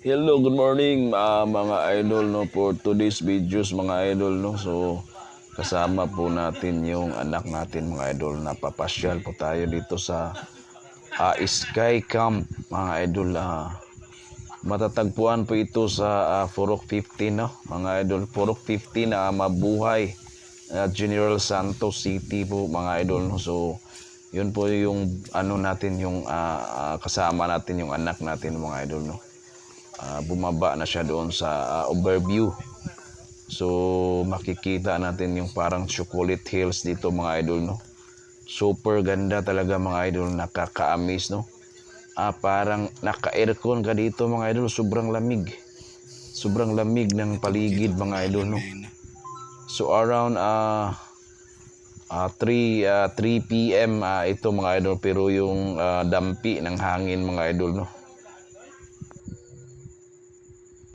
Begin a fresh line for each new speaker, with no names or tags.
Hello, good morning ah, mga idol no for today's videos mga idol no. So kasama po natin yung anak natin mga idol na papasyal po tayo dito sa ah, Sky Camp mga idol. ah. matatagpuan po ito sa ah, Forok 15 no mga idol. Forok 15 na mabuhay ah, General Santos City po mga idol no. So yun po yung ano natin yung ah, ah, kasama natin yung anak natin mga idol no. Ah, bumaba na siya doon sa ah, overview. So makikita natin yung parang chocolate hills dito mga idol no. Super ganda talaga mga idol, nakaka-amaze no. Ah, parang naka-aircon ka dito mga idol, sobrang lamig. Sobrang lamig ng paligid mga idol no. So around ah ah 3 ah, 3 PM ah, ito mga idol pero yung ah, dampi ng hangin mga idol no